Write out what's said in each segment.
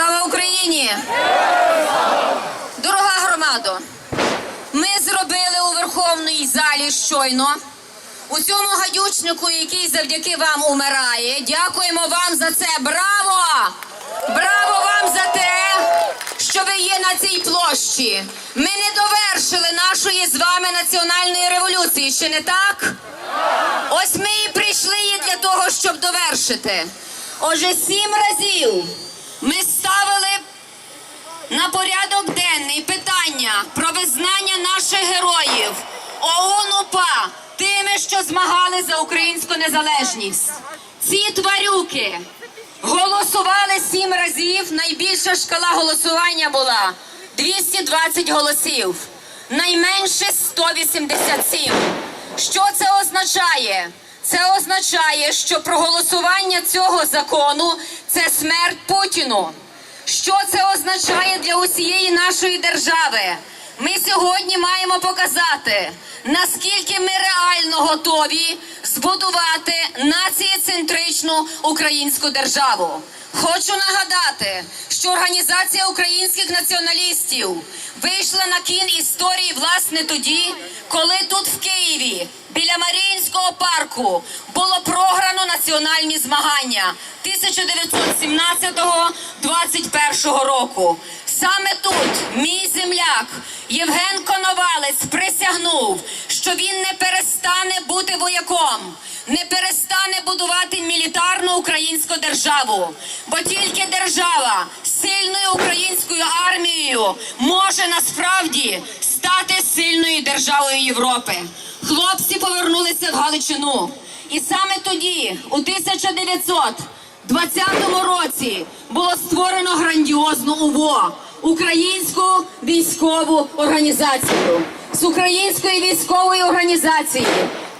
Слава Україні! Дорога громадо! Ми зробили у Верховній залі щойно. У цьому гадючнику, який завдяки вам умирає. Дякуємо вам за це. Браво! Браво вам за те, що ви є на цій площі. Ми не довершили нашої з вами національної революції. Ще не так? Ось ми і прийшли для того, щоб довершити. Отже, сім разів ми ставили на порядок денний питання про визнання наших героїв ОУН УПА тими, що змагали за українську незалежність. Ці тварюки голосували сім разів. Найбільша шкала голосування була 220 голосів, найменше 187. Що це означає? Це означає, що проголосування цього закону це смерть Путіну. Що це означає для усієї нашої держави? Ми сьогодні маємо показати, наскільки ми реально готові збудувати націєцентричну українську державу. Хочу нагадати, що організація українських націоналістів вийшла на кін історії власне тоді, коли тут в Києві біля Маріїнського парку було програно національні змагання 1917-21 року. Саме тут мій земляк Євген Коновалець присягнув, що він не перестане бути вояком, не перестане будувати мілітарну українську державу, бо тільки держава сильною українською армією може насправді стати сильною державою Європи. Хлопці повернулися в Галичину, і саме тоді, у 1920 році, було створено грандіозну УВО Українську військову організацію. З української військової організації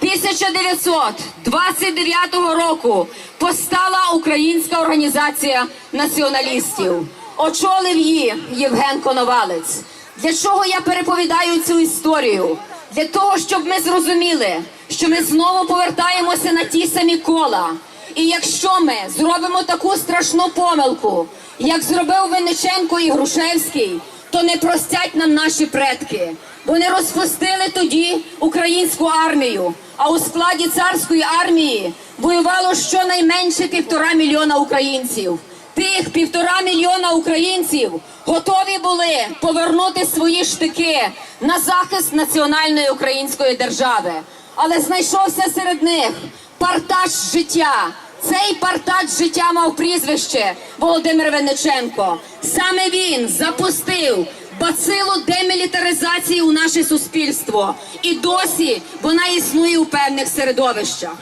1929 року постала Українська організація націоналістів. Очолив її Євген Коновалець. Для чого я переповідаю цю історію? Для того, щоб ми зрозуміли, що ми знову повертаємося на ті самі кола. І якщо ми зробимо таку страшну помилку, як зробив Винниченко і Грушевський, то не простять нам наші предки. Вони розпустили тоді українську армію, а у складі царської армії воювало щонайменше півтора мільйона українців. Тих півтора мільйона українців готові були повернути свої штики на захист національної української держави. Але знайшовся серед них партач життя. Цей партач життя мав прізвище Володимир Вениченко. Саме він запустив бацилу демілітаризації у наше суспільство, і досі вона існує у певних середовищах.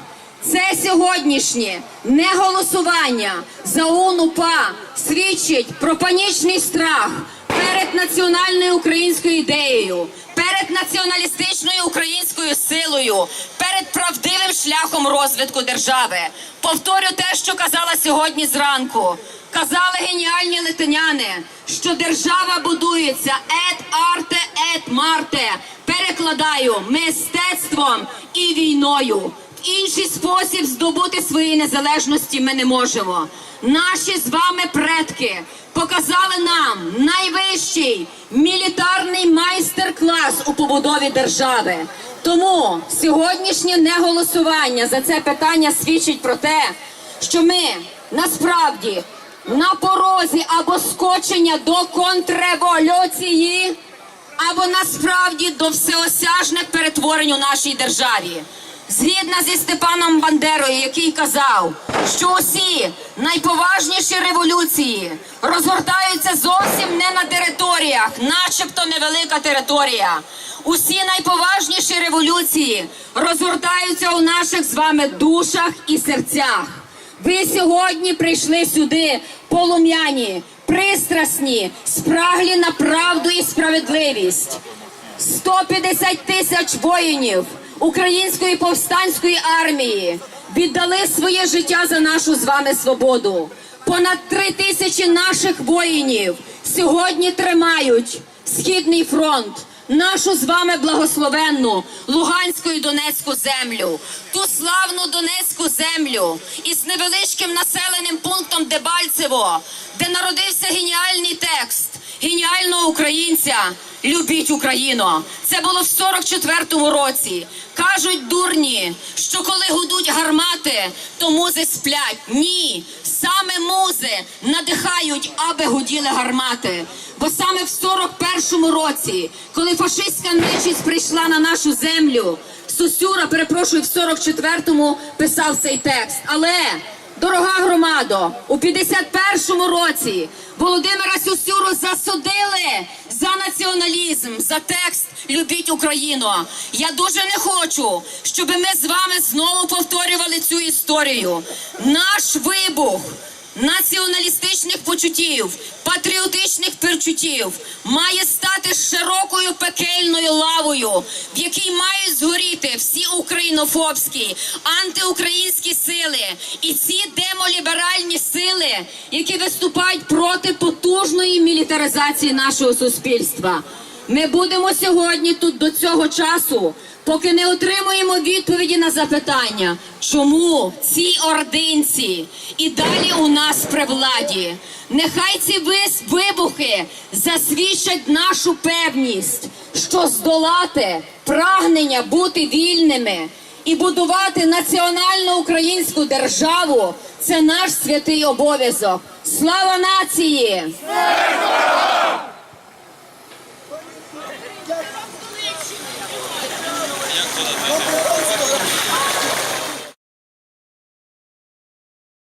Це сьогоднішнє неголосування за УНУПА свідчить про панічний страх перед національною українською ідеєю, перед націоналістичною українською силою, шляхом розвитку держави. Повторю те, що казала сьогодні зранку. Казали геніальні литиняни, що держава будується ет арте, ет марте. Перекладаю мистецтвом і війною. В інший спосіб здобути свої незалежності ми не можемо. Наші з вами предки показали нам найвищий мілітарний майстер-клас у побудові держави. Тому сьогоднішнє неголосування за це питання свідчить про те, що ми насправді на порозі або скочення до контрреволюції, або насправді до всеосяжних перетворень у нашій державі. Згідно зі Степаном Бандерою, який казав, що усі найповажніші революції розгортаються зовсім не на територіях, начебто невелика територія. Усі найповажніші революції розгортаються у наших з вами душах і серцях. Ви сьогодні прийшли сюди полум'яні, пристрасні, спраглі на правду і справедливість. 150 тисяч воїнів української повстанської армії віддали своє життя за нашу з вами свободу. Понад три тисячі наших воїнів сьогодні тримають східний фронт. нашу з вами благословенну Луганську і Донецьку землю, ту славну Донецьку землю із невеличким населеним пунктом Дебальцево, де народився геніальний текст українця Любіть Україну. Це було в 44-му році. Кажуть дурні, що коли гудуть гармати, то музи сплять. Ні, саме музи надихають, аби гуділи гармати. Бо саме в 41-му році, коли фашистська нечість прийшла на нашу землю, Сосюра, перепрошую, в 44-му писав цей текст. Але Дорога громадо, у 51-му році Володимира Сюсюру засудили за націоналізм, за текст Любіть Україну. Я дуже не хочу, щоб ми з вами знову повторювали цю історію. Наш вибух націоналістичних почуттів, патріотичних перчуттів має стати широкою пекельною лавою, в якій мають згоріти всі українофобські, антиукраїнські сили і ці демоліберальні сили, які виступають проти потужної мілітаризації нашого суспільства. Ми будемо сьогодні тут до цього часу, поки не отримуємо відповіді на запитання, чому ці ординці і далі у нас при владі. Нехай ці вибухи засвідчать нашу певність, що здолати прагнення бути вільними і будувати національну українську державу це наш святий обов'язок. Слава нації!